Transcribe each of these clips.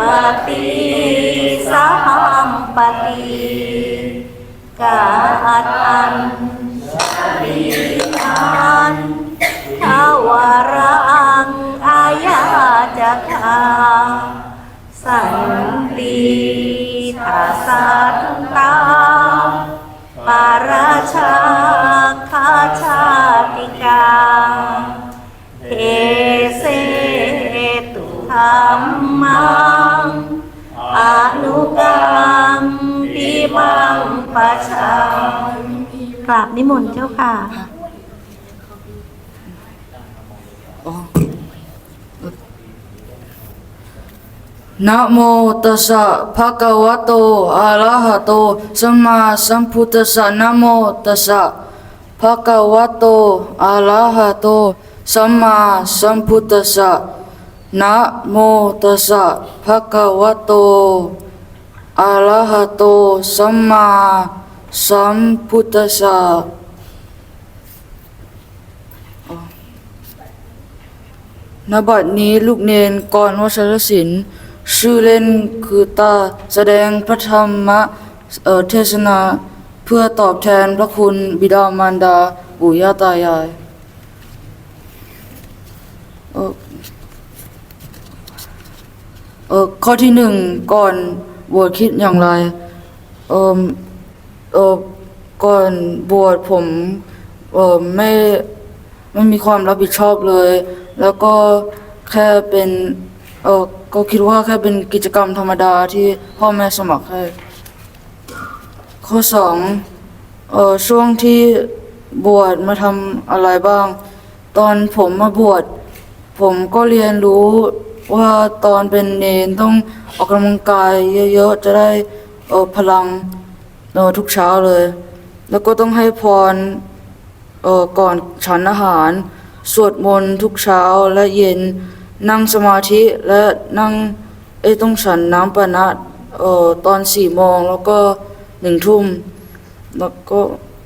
ปฏิสัมปติกาตันติอันทวารังอายาจักาสันติทัสสันตาปาราชาคาชา มังปะชากราบนิมนต์เจ้าค่ะนะโมตัสสะภะคะวะโตอะระหะโตสัมมาสัมพุทธัสสะนะโมตัสสะภะคะวะโตอะระหะโตสัมมาสัมพุทธัสสะนะโมตัสสะภะคะวะโต อะระหะโตสัมมาสัมพุทธัสสะณบัดนี้ลูกเนนกรวัชรศิลป์ชื่อเล่นคือตาแสดงพระธรรมเเทศนา เพื่อตอบแทนพระคุณบิดามารดาปู่ย่าตายายเอ่อเอ่อข้อที่หนึ่งก่อน บวชคิดอย่างไร เอ่อเอ่อก่อนบวชผมเอ่อไม่ไม่มีความรับผิดชอบเลย แล้วก็แค่เป็นเออก็คิดว่าแค่เป็นกิจกรรมธรรมดาที่พ่อแม่สมัครให้ ข้อสองเออช่วงที่บวชมาทำอะไรบ้าง ตอนผมมาบวชผมก็เรียนรู้ ว่าตอนเป็นเนนต้องออกกำลังกายเยอะๆ จะได้เออพลังเออทุกเช้าเลย แล้วก็ต้องให้พรเออก่อนฉันอาหาร สวดมนต์ทุกเช้าและเย็นนั่งสมาธิและนั่งเอ้ต้องฉันน้ำปานะเออตอนสี่โมงแล้วก็หนึ่งทุ่มแล้วก็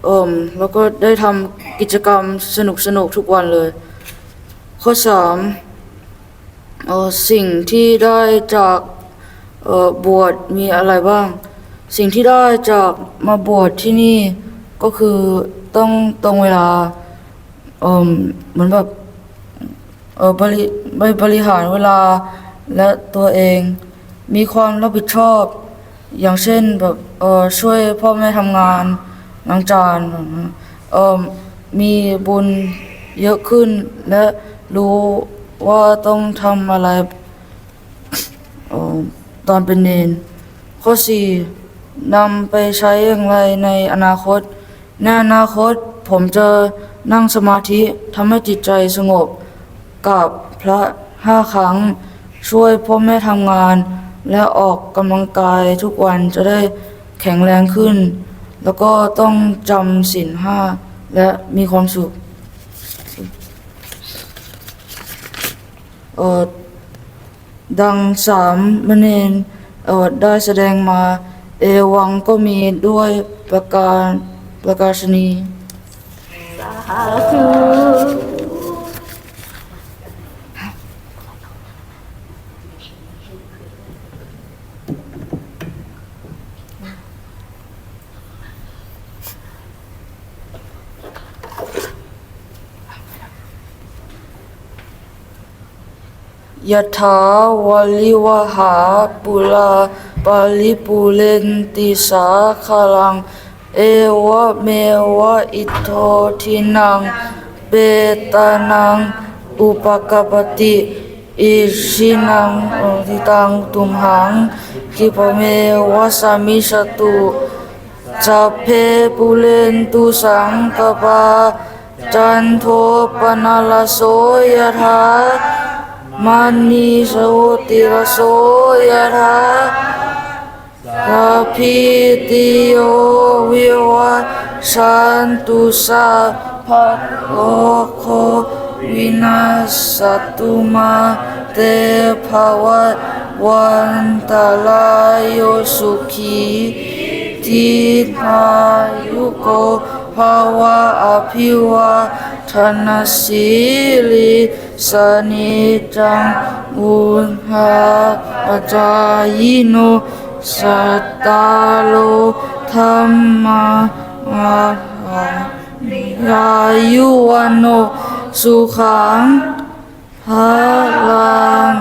เอ่มแล้วก็ได้ทำกิจกรรมสนุกสนุกๆทุกวันเลย ข้อสาม เออสิ่งที่ได้จากเออบวชมีอะไรบ้าง สิ่งที่ได้จากมาบวชที่นี่ก็คือต้องตรงเวลาเออเหมือนแบบเออบริบริหารเวลาและตัวเอง มีความรับผิดชอบ อย่างเช่นแบบเออช่วยพ่อแม่ทำงานล้างจานเออมีบุญเยอะขึ้นและรู้ ว่าต้องทำอะไรออตอนเป็นเนน ข้อสี่นำไปใช้อย่างไรในอนาคต ในอนาคตผมจะนั่งสมาธิทำให้จิตใจสงบกับพระห้าครั้ง ช่วยพ่อแม่ทำงาน และออกกำลังกายทุกวันจะได้แข็งแรงขึ้น แล้วก็ต้องจำศีลห้าและมีความสุขเออ ดังสามมเณรเอ่อได้แสดงมา เอวังก็มีด้วยประการประกาศนีสาธุ ยะถาวาลิวหาปุลาปาลิปุเรนติสาคาลัง เอวะเมวะอิโททินังเปตานังอุปกปติอิชินังทิตังตุมหังคิปเมวะสามิสตุจัพเพปุเรนตุสังกปาจันโทปนาลโสยถา มันีโสติรโสยถาคาพิติโยวิวัชชันตุสัพพะโลกโควินาสตุมาเตภวัตวันตาลายโยสุขีทิพายุโก ภาวะอภิวาทนาสีลิสนิจังอุหาอาจายโนสัตตาโลธรรมาอาหายุวันโนสุขังพลัง